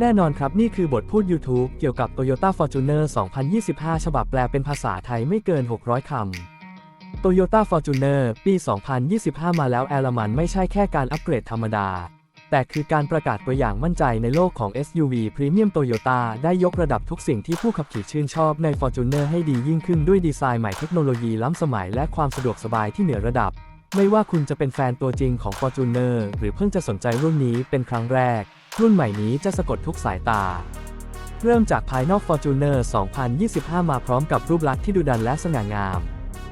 แน่นอนครับนี่คือบทพูด YouTube เกี่ยวกับ Toyota Fortuner 2025 ฉบับแปลเป็นภาษาไทยไม่เกิน 600 คำ Toyota Fortuner ปี 2025 มาแล้วแอลมันไม่ใช่แค่การอัปเกรดธรรมดา แต่คือการประกาศตัวอย่างมั่นใจในโลกของ SUV Premium Toyota ได้ยกระดับทุกสิ่งที่ผู้ขับขี่ชื่นชอบใน Fortuner ให้ดียิ่งขึ้นด้วยดีไซน์ใหม่เทคโนโลยีล้ำสมัยและความสะดวกสบายที่เหนือระดับ ไม่ว่าคุณจะเป็นแฟนตัวจริงของ Fortuner หรือเพิ่งจะสนใจรุ่นนี้เป็นครั้งแรก รุ่นใหม่นี้จะสะกดทุกสายตา เริ่มจากภายนอก Fortuner 2025 มาพร้อมกับรูปลักษณ์ที่ดุดันและสง่างาม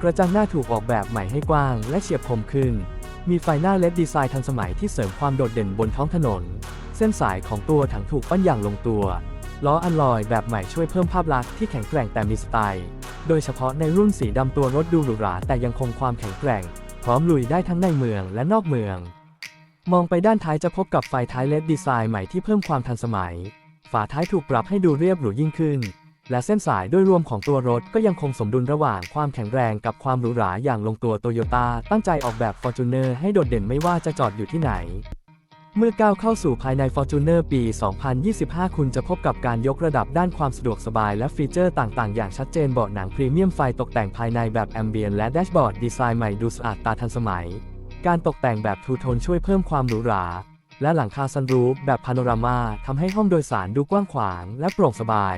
กระจังหน้าถูกออกแบบใหม่ให้กว้างและเฉียบคมขึ้น มีไฟหน้าเลดดีไซน์ทันสมัยที่เสริมความโดดเด่นบนท้องถนน เส้นสายของตัวถังถูกปั้นอย่างลงตัว ล้ออัลลอยแบบใหม่ช่วยเพิ่มภาพลักษณ์ที่แข็งแกร่งแต่มีสไตล์ โดยเฉพาะในรุ่นสีดำตัวรถดูหรูหราแต่ยังคงความแข็งแกร่ง พร้อมลุยได้ทั้งในเมืองและนอกเมือง มองไปด้านท้ายจะพบกับไฟท้ายเลดดีไซน์ใหม่ที่เพิ่มความทันสมัย ฝาท้ายถูกปรับให้ดูเรียบหรูยิ่งขึ้น และเส้นสายโดยรวมของตัวรถก็ยังคงสมดุลระหว่างความแข็งแรงกับความหรูหราอย่างลงตัวโตโยต้าตั้งใจออกแบบ Fortuner ให้โดดเด่นไม่ว่าจะจอดอยู่ที่ไหน เมื่อก้าวเข้าสู่ภายใน Fortuner ปี 2025 คุณจะพบกับการยกระดับด้านความสะดวกสบายและฟีเจอร์ต่างๆ อย่างชัดเจนเบาะหนังพรีเมียมไฟตกแต่งภายในแบบแอมเบียนและแดชบอร์ดดีไซน์ใหม่ดูสะอาดตาทันสมัย การตกแต่งแบบทูโทนช่วยเพิ่มความหรูหรา และหลังคาซันรูฟแบบพาโนรามาทำให้ห้องโดยสารดูกว้างขวางและโปร่งสบาย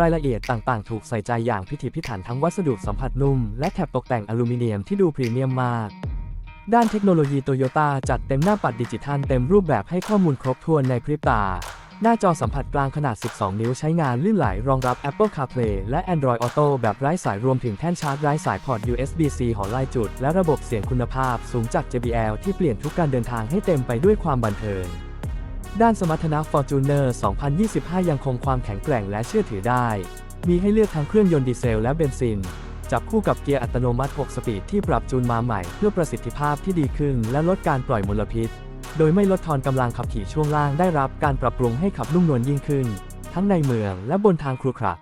รายละเอียดต่างๆ ถูกใส่ใจอย่างพิถีพิถันทั้งวัสดุสัมผัสนุ่ม และแถบตกแต่งอลูมิเนียมที่ดูพรีเมียมมาก ด้านเทคโนโลยีโตโยต้าจัดเต็มหน้าปัดดิจิทัลเต็มรูปแบบให้ข้อมูลครบถ้วนในพริบตา หน้าจอสัมผัสกลางขนาด 12 นิ้วใช้งานลื่นไหลรองรับ Apple CarPlay และ Android Auto แบบไร้สายรวมถึงแท่นชาร์จไร้สายพอร์ต USB-C หอลายจุด และระบบเสียงคุณภาพสูงจาก JBL ที่เปลี่ยนทุกการเดินทางให้เต็มไปด้วยความบันเทิง ด้านสมรรถนะ Fortuner 2025 ยังคงความแข็งแกร่งและเชื่อถือได้ มีให้เลือกทั้งเครื่องยนต์ดีเซลและเบนซินจับคู่กับเกียร์อัตโนมัติ 6 สปีดที่ปรับจูนมาใหม่เพื่อประสิทธิภาพที่ดีขึ้นและลดการปล่อยมลพิษ โดยไม่ลดทอนกำลังขับขี่ช่วงล่างได้รับการปรับปรุงให้ขับนุ่มนวลยิ่งขึ้น ทั้งในเมืองและบนทางครุขระ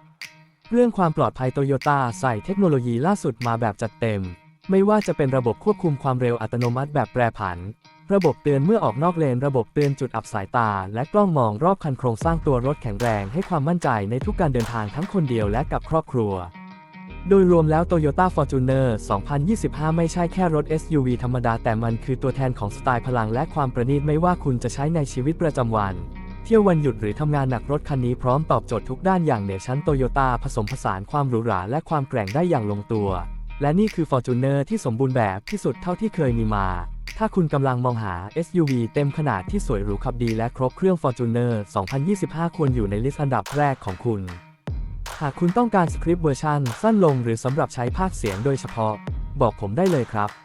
เรื่องความปลอดภัยโตโยต้าใส่เทคโนโลยีล่าสุดมาแบบจัดเต็ม ไม่ว่าจะเป็นระบบควบคุมความเร็วอัตโนมัติแบบแปรผัน ระบบเตือนเมื่อออกนอกเลน ระบบเตือนจุดอับสายตา และกล้องมองรอบคันโครงสร้างตัวรถแข็งแรงให้ความมั่นใจในทุกการเดินทางทั้งคนเดียวและกับครอบครัว โดยรวมแล้ว Toyota Fortuner 2025 ไม่ใช่แค่รถ SUV ธรรมดา แต่มันคือตัวแทนของสไตล์พลังและความประณีตไม่ว่าคุณจะใช้ในชีวิตประจำวัน เที่ยววันหยุดหรือทำงานหนักรถคันนี้พร้อมตอบโจทย์ทุกด้านอย่างเหนือชั้น Toyota ผสมผสานความหรูหราและความแกร่งได้อย่างลงตัว และนี่คือ Fortuner ที่สมบูรณ์แบบที่สุดเท่าที่เคยมีมา ถ้าคุณกำลังมองหา SUV เต็มขนาดที่สวยหรูขับดีและครบเครื่อง Fortuner 2025 ควรอยู่ในลิสต์อันดับแรกของคุณ หากคุณต้องการสคริปต์เวอร์ชันสั้นลงหรือสำหรับใช้ภาคเสียงโดยเฉพาะ บอกผมได้เลยครับ